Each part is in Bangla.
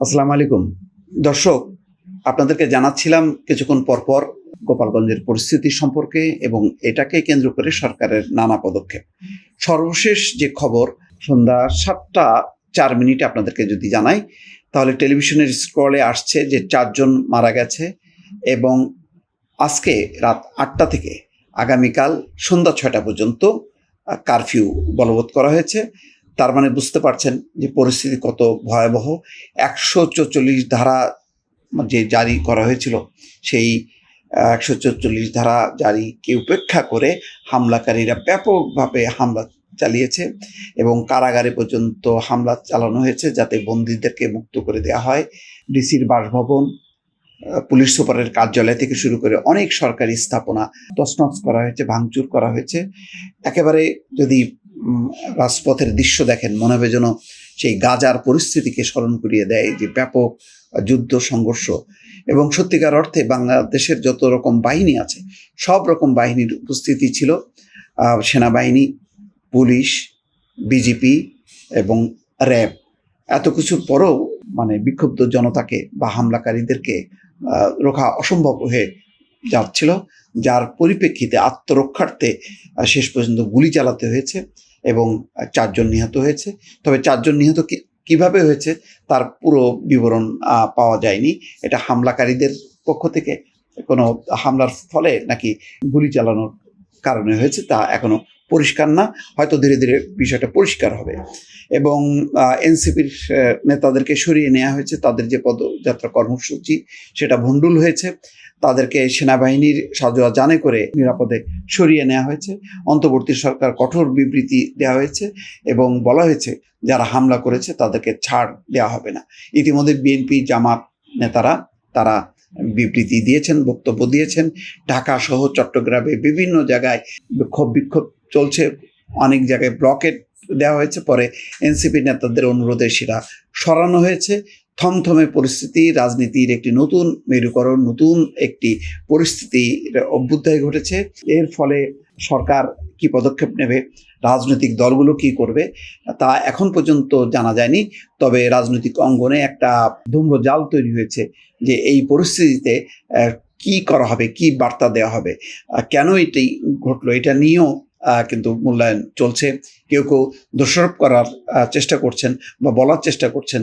আসসালামু আলাইকুম। দর্শক, আপনাদেরকে জানাচ্ছিলাম কিছুক্ষণ পরপর গোপালগঞ্জের পরিস্থিতি সম্পর্কে এবং এটাকে কেন্দ্র করে সরকারের নানা পদক্ষেপ। সর্বশেষ যে খবর, সন্ধ্যা সাতটা চার মিনিটে আপনাদেরকে যদি জানাই, তাহলে টেলিভিশনের স্ক্রলে আসছে যে চারজন মারা গেছে এবং আজকে রাত আটটা থেকে আগামীকাল সন্ধ্যা ছয়টা পর্যন্ত কারফিউ বলবৎ করা হয়েছে। তার মানে বুঝতে পারছেন যে পরিস্থিতি কত ভয়াবহ। একশো চল্লিশ ধারা যে জারি করা হয়েছিল, সেই একশো চল্লিশ ধারা জারিকে উপেক্ষা করে হামলাকারীরা ব্যাপকভাবে হামলা চালিয়েছে এবং কারাগারে পর্যন্ত হামলা চালানো হয়েছে যাতে বন্দীদেরকে মুক্ত করে দেওয়া হয়। ডিসির বাসভবন পুলিশ সুপারের কার্যালয় থেকে শুরু করে অনেক সরকারি স্থাপনা তছনছ করা হয়েছে, ভাঙচুর করা হয়েছে। একেবারে যদি রাজপথের দৃশ্য দেখেন। মনে হবে যেন সেই গাজার পরিস্থিতিকে স্মরণ করিয়ে দেয় যে ব্যাপক যুদ্ধ, সংঘর্ষ এবং সত্যিকার অর্থে বাংলাদেশের যত রকম বাহিনী আছে, সব রকম বাহিনীর উপস্থিতি ছিল। সেনাবাহিনী, পুলিশ, বিজেপি এবং র্যাব। এত কিছুর পরেও মানে বিক্ষুব্ধ জনতাকে বা হামলাকারীদেরকে রোখা অসম্ভব হয়ে যাচ্ছিল, যার পরিপ্রেক্ষিতে আত্মরক্ষার্থে শেষ পর্যন্ত গুলি চালাতে হয়েছে। এবং চারজন নিহত হয়েছে। তবে চারজন নিহত কীভাবে হয়েছে তার পুরো বিবরণ পাওয়া যায়নি। এটা হামলাকারীদের পক্ষ থেকে কোনো হামলার ফলে নাকি গুলি চালানোর কারণে হয়েছে তা এখনও পরিষ্কার না, হয়তো ধীরে ধীরে বিষয়টা পরিষ্কার হবে। এবং এনসিপির নেতাদেরকে সরিয়ে নেওয়া হয়েছে, তাদের যে পদযাত্রা কর্মসূচি সেটা ভণ্ডুল হয়েছে। তাদেরকে সেনাবাহিনীর সাজোয়া জানে করে নিরাপদে সরিয়ে নেওয়া হয়েছে। অন্তর্বর্তী সরকার কঠোর বিবৃতি দেওয়া হয়েছে এবং বলা হয়েছে, যারা হামলা করেছে তাদেরকে ছাড় দেওয়া হবে না। ইতিমধ্যে বিএনপি জামাত নেতারা তারা বিবৃতি দিয়েছেন, বক্তব্য দিয়েছেন। ঢাকা সহ চট্টগ্রামে বিভিন্ন জায়গায় বিক্ষোভ বিক্ষোভ চলছে। অনেক জায়গায় ব্লকেট দেওয়া হয়েছে। পরে এনসিপি নেতাদের অনুরোধে সেটা সরানো হয়েছে। থমথমে পরিস্থিতি, রাজনীতির একটি নতুন মেরুকরণ, নতুন একটি পরিস্থিতির অভ্যুদয় ঘটেছে। এর ফলে সরকার কি পদক্ষেপ নেবে, রাজনৈতিক দলগুলো কি করবে, তা এখন পর্যন্ত জানা যায়নি। তবে রাজনৈতিক অঙ্গনে একটা ধূম্র জাল তৈরি হয়েছে যে এই পরিস্থিতিতে কি করা হবে, কি বার্তা দেওয়া হবে কেন এটি ঘটলো, এটা নিয়েও কিন্তু মূল্যায়ন চলছে। কেউ কেউ দোষারোপ করার চেষ্টা করছেন বা বলার চেষ্টা করছেন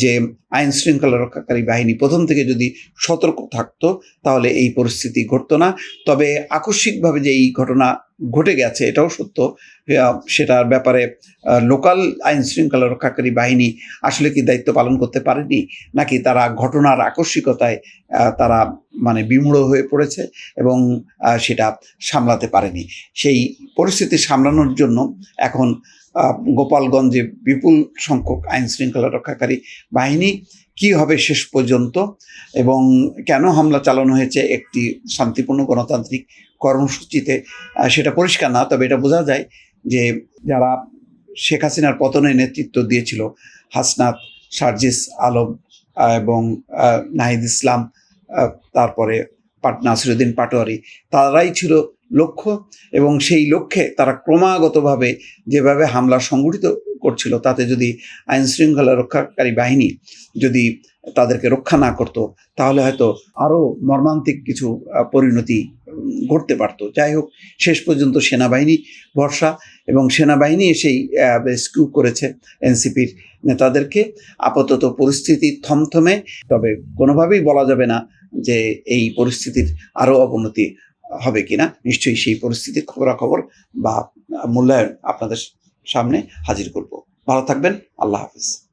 যে আইন শৃঙ্খলা রক্ষাকারী বাহিনী প্রথম থেকে যদি সতর্ক থাকতো তাহলে এই পরিস্থিতি ঘটতো না। তবে আকস্মিকভাবে যে এই ঘটনা ঘটে গেছে, এটাও সত্য। সেটার ব্যাপারে লোকাল আইন শৃঙ্খলা রক্ষাকারী বাহিনী আসলে কি দায়িত্ব পালন করতে পারেনি? নাকি তারা ঘটনার আকস্মিকতায় তারা মানে বিমূঢ় হয়ে পড়েছে এবং সেটা সামলাতে পারেনি? সেই পরিস্থিতি সামলানোর জন্য এখন গোপালগঞ্জে বিপুল সংখ্যক আইন শৃঙ্খলা রক্ষাকারী বাহিনী কি হবে শেষ পর্যন্ত এবং কেন হামলা চালানো হয়েছে একটি শান্তিপূর্ণ গণতান্ত্রিক কর্মসূচিতে সেটা পরিষ্কার না, তবে এটা বোঝা যায় যে যারা শেখ হাসিনার পতনে নেতৃত্ব দিয়েছিল, হাসনাত, সার্জিস আলম এবং নাহিদ ইসলাম তারপরে পাট নাসিরুদ্দিন পাটোয়ারি, তারাই ছিল লক্ষ্য এবং সেই লক্ষ্যে তারা ক্রমাগতভাবে যেভাবে হামলা সংগঠিত করছিল, তাতে যদি আইন শৃঙ্খলা রক্ষাকারী বাহিনী যদি তাদেরকে রক্ষা না করতো, তাহলে হয়তো আরও মর্মান্তিক কিছু পরিণতি ঘটতে পারতো। যাই হোক, শেষ পর্যন্ত সেনাবাহিনী ভরসা এবং সেনাবাহিনী এসেই রেস্কিউ করেছে এনসিপির নেতাদেরকে। আপাতত পরিস্থিতি থমথমে, তবে কোনোভাবেই বলা যাবে না যে এই পরিস্থিতির আরও অবনতি হবে কিনা, নিশ্চয়ই সেই পরিস্থিতির খবরাখবর বা মূল্যায়ন আপনাদের সামনে হাজির করব। ভালো থাকবেন, আল্লাহ হাফিজ।